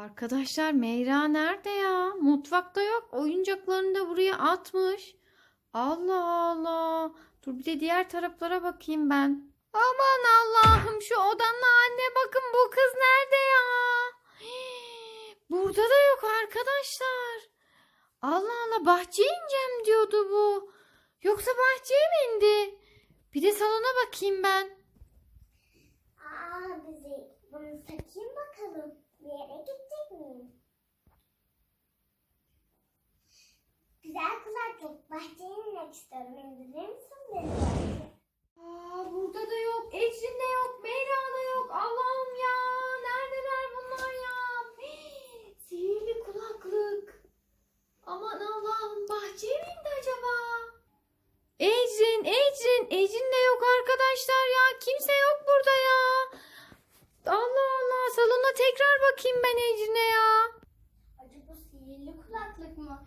Arkadaşlar Meyra nerede ya? Mutfakta yok. Oyuncaklarını da buraya atmış. Allah Allah. Dur bir de diğer taraflara bakayım ben. Aman Allah'ım şu odanın anne bakın bu kız nerede ya? Burada da yok arkadaşlar. Allah Allah bahçeye ineceğim diyordu bu. Yoksa bahçeye mi indi? Bir de salona bakayım ben. Aa bizi bunu takayım bakalım. Bir yere miyim? Güzel kulaklık. Bahçeye inmek istiyorum. İndirir misin beni? Aa, burada da yok. Ecrin de yok. Meyra da yok. Allah'ım ya. Neredeler bunlar ya? Sihirli kulaklık. Aman Allah'ım. Bahçeye mi indi acaba? Ecrin, Ecrin. Ecrin de yok arkadaşlar ya. Kimse yok burada ya. Allah Allah. Salona tekrar bakayım ben Ecrin'e ya. Acaba sihirli kulaklık mı?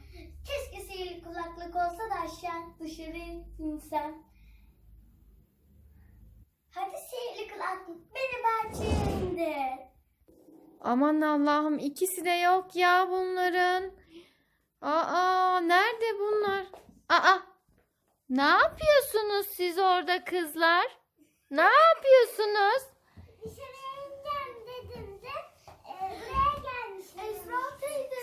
Keşke sihirli kulaklık olsa da aşağı dışarı insem. Hadi sihirli kulaklık beni bahçeye. Aman Allah'ım ikisi de yok ya bunların. Aa nerede bunlar? Aa ne yapıyorsunuz siz orada kızlar? Ne yapıyorsunuz? Dışarıya ineceğim dedim de e, buraya gelmişim. Esra teyze.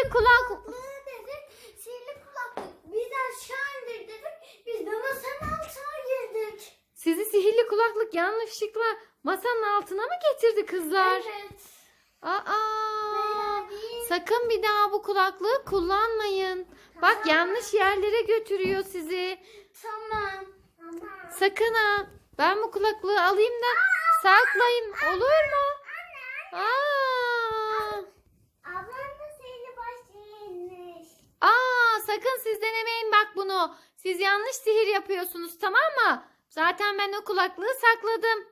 Sihirli kulak. dedik. Sihirli kulaklık. Biz aşağı indir dedik. Biz de masanın altına girdik. Sizi sihirli kulaklık yanlışlıkla masanın altına mı getirdi kızlar? Evet. Aa sakın bir daha bu kulaklığı kullanmayın. Bak Tamam. yanlış yerlere götürüyor sizi. Tamam. Tamam. Sakın ha. Ben bu kulaklığı alayım da saklayayım. Olur mu? Aa. Ablam da sihirli başlığı inmiş. Aa, sakın siz denemeyin bak bunu. Siz yanlış sihir yapıyorsunuz tamam mı? Zaten ben o kulaklığı sakladım.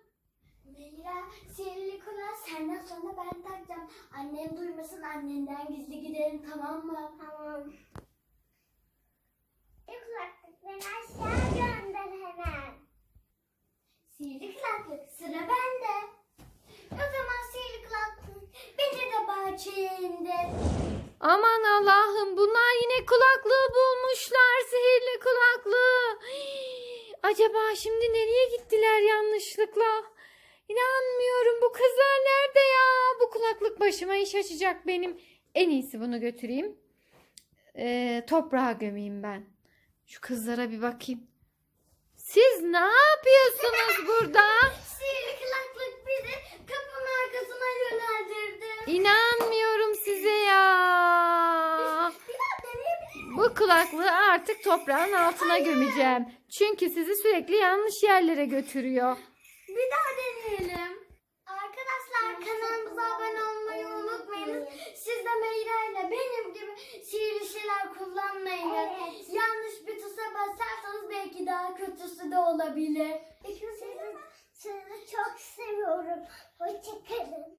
Meyra sihirli kulağı senden sonra ben takacağım. Annem duymasın annenden gizli gidelim tamam mı? Tamam. Bir kulaklık beni aşağı gönder hemen. Sihirli kulaklık sıra bende. O zaman sihirli kulaklık beni de bahçeye indir. Aman Allah'ım bunlar yine kulaklığı bulmuşlar. Sihirli kulaklığı. Hii, Acaba şimdi nereye gittiler yanlışlıkla? İnanmıyorum bu kızlar nerede ya? Bu kulaklık başıma iş açacak benim. En iyisi bunu götüreyim. Ee, toprağa gömeyim ben. Şu kızlara bir bakayım. Siz ne yapıyorsunuz burada? Sihirli kulaklık bizi kapının arkasına yönlendirdi. İnanmıyorum size ya. Bir daha deneyebilir miyim? Bu kulaklığı artık toprağın altına gömeceğim. Çünkü sizi sürekli yanlış yerlere götürüyor. Bir daha deneyelim. Arkadaşlar kanalımıza abone olmayı unutmayın. Siz de Meyra ile benim gibi sihirli şeyler kullanmayın. Yanlış bir tuşa basarsanız belki daha kötüsü de olabilir. Sizi, sizi çok seviyorum. Hoşçakalın.